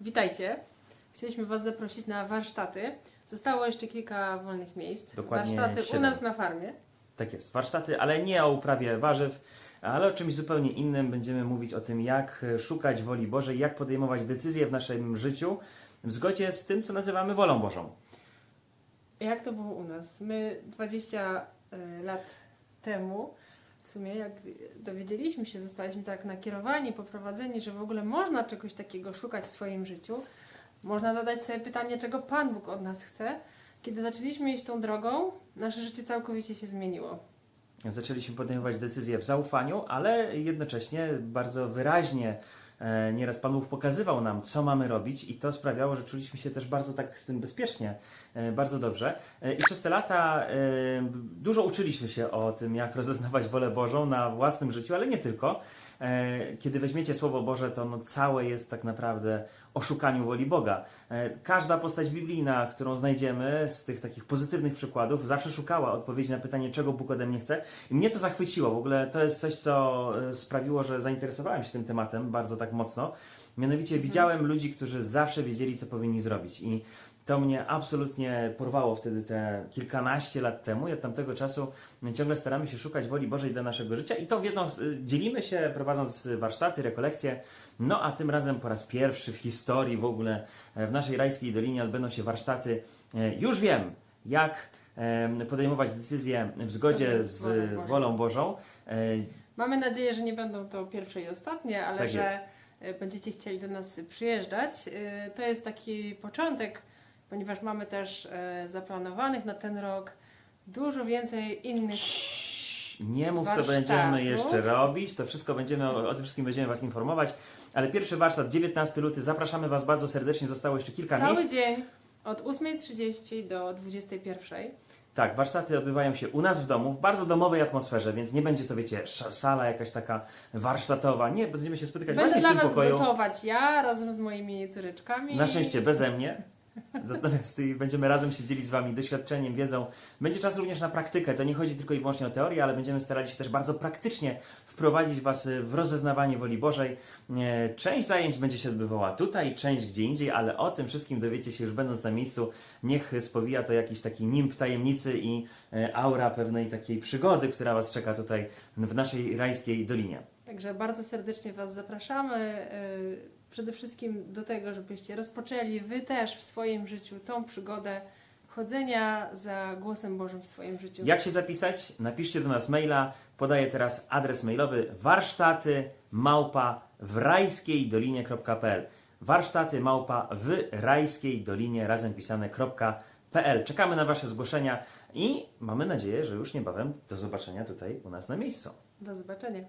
Witajcie. Chcieliśmy Was zaprosić na warsztaty. Zostało jeszcze kilka wolnych miejsc. Dokładnie warsztaty u siedem. nas na farmie. Tak jest, warsztaty, ale nie o uprawie warzyw, ale o czymś zupełnie innym. Będziemy mówić o tym, jak e, szukać woli Bożej, jak podejmować decyzje w naszym życiu w zgodzie z tym, co nazywamy wolą Bożą. Jak to było u nas? My 20 y, lat temu, w sumie jak dowiedzieliśmy się, zostaliśmy tak nakierowani, poprowadzeni, że w ogóle można czegoś takiego szukać w swoim życiu. Można zadać sobie pytanie, czego Pan Bóg od nas chce. Kiedy zaczęliśmy iść tą drogą, nasze życie całkowicie się zmieniło. Zaczęliśmy podejmować decyzje w zaufaniu, ale jednocześnie bardzo wyraźnie nieraz Pan Bóg pokazywał nam, co mamy robić i to sprawiało, że czuliśmy się też bardzo tak z tym bezpiecznie, e, bardzo dobrze. E, I przez te lata e, dużo uczyliśmy się o tym, jak rozeznawać wolę Bożą na własnym życiu, ale nie tylko. E, Kiedy weźmiecie Słowo Boże, to no całe jest tak naprawdę o szukaniu woli Boga. E, Każda postać biblijna, którą znajdziemy z tych takich pozytywnych przykładów, zawsze szukała odpowiedzi na pytanie, czego Bóg ode mnie chce. I mnie to zachwyciło. W ogóle to jest coś, co e, sprawiło, że zainteresowałem się tym tematem bardzo tak mocno. Mianowicie widziałem ludzi, którzy zawsze wiedzieli, co powinni zrobić. I to mnie absolutnie porwało wtedy te kilkanaście lat temu i od tamtego czasu ciągle staramy się szukać woli Bożej dla naszego życia i tą wiedzą y, dzielimy się, prowadząc warsztaty, rekolekcje. No a tym razem po raz pierwszy w historii w ogóle e, w naszej rajskiej dolinie odbędą się warsztaty. E, Już wiem, jak podejmować decyzje w zgodzie z Wolą Bożą. E, Mamy nadzieję, że nie będą to pierwsze i ostatnie, ale Tak że jest. y, będziecie chcieli do nas przyjeżdżać. Y, To jest taki początek, ponieważ mamy też y, zaplanowanych na ten rok dużo więcej innych. Nie mów, co warsztatów. będziemy jeszcze robić. To wszystko będziemy, o, o tym wszystkim będziemy Was informować. Ale pierwszy warsztat, 19 luty, zapraszamy Was bardzo serdecznie. Zostało jeszcze kilka Cały miejsc. dzień od 8.30 do 21.00. Tak, warsztaty odbywają się u nas w domu, w bardzo domowej atmosferze, więc nie będzie to, wiecie, sala jakaś taka warsztatowa. Nie, będziemy się spotykać Będę właśnie dla w tym Was pokoju. gotować ja razem z moimi córeczkami. Na szczęście beze mnie. Natomiast będziemy razem się dzielić z Wami doświadczeniem, wiedzą. Będzie czas również na praktykę. To nie chodzi tylko i wyłącznie o teorię, ale będziemy starali się też bardzo praktycznie wprowadzić Was w rozeznawanie woli Bożej. Część zajęć będzie się odbywała tutaj, część gdzie indziej, ale o tym wszystkim dowiecie się już będąc na miejscu. Niech spowija to jakiś taki nimb tajemnicy i e, aura pewnej takiej przygody, która Was czeka tutaj w naszej rajskiej dolinie. Także bardzo serdecznie Was zapraszamy. y, Przede wszystkim do tego, żebyście rozpoczęli Wy też w swoim życiu tą przygodę chodzenia za głosem Bożym w swoim życiu. Jak się zapisać? Napiszcie do nas maila. Podaję teraz adres mailowy warsztaty małpa w rajskiej dolinie.pl warsztaty małpa w rajskiej dolinie razem pisane.pl Czekamy na Wasze zgłoszenia i mamy nadzieję, że już niebawem do zobaczenia tutaj u nas na miejscu. Do zobaczenia.